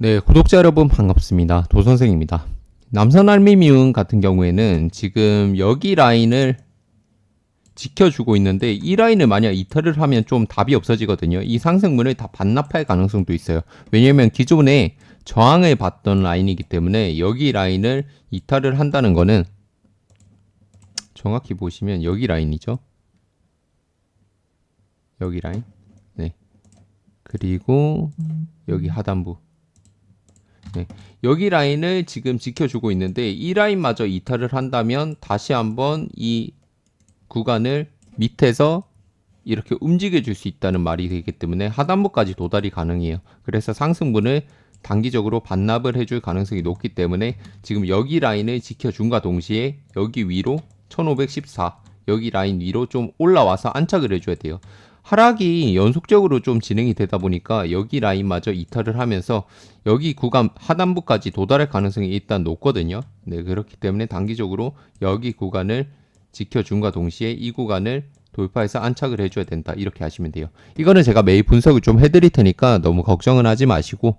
네, 구독자 여러분 반갑습니다. 도선생입니다. 남선 알미미움 같은 경우에는 지금 여기 라인을 지켜주고 있는데 이 라인을 만약 이탈을 하면 좀 답이 없어지거든요. 이 상승분을 다 반납할 가능성도 있어요. 왜냐면 기존에 저항을 받던 라인이기 때문에 여기 라인을 이탈을 한다는 거는 정확히 보시면 여기 라인이죠. 여기 라인. 네. 그리고 여기 하단부. 네. 여기 라인을 지금 지켜주고 있는데 이 라인마저 이탈을 한다면 다시 한번 이 구간을 밑에서 이렇게 움직여 줄 수 있다는 말이 되기 때문에 하단부까지 도달이 가능해요. 그래서 상승분을 단기적으로 반납을 해줄 가능성이 높기 때문에 지금 여기 라인을 지켜준과 동시에 여기 위로 1514 여기 라인 위로 좀 올라와서 안착을 해줘야 돼요. 하락이 연속적으로 좀 진행이 되다 보니까 여기 라인마저 이탈을 하면서 여기 구간 하단부까지 도달할 가능성이 일단 높거든요. 네, 그렇기 때문에 단기적으로 여기 구간을 지켜준과 동시에 이 구간을 돌파해서 안착을 해줘야 된다. 이렇게 하시면 돼요. 이거는 제가 매일 분석을 좀 해드릴 테니까 너무 걱정은 하지 마시고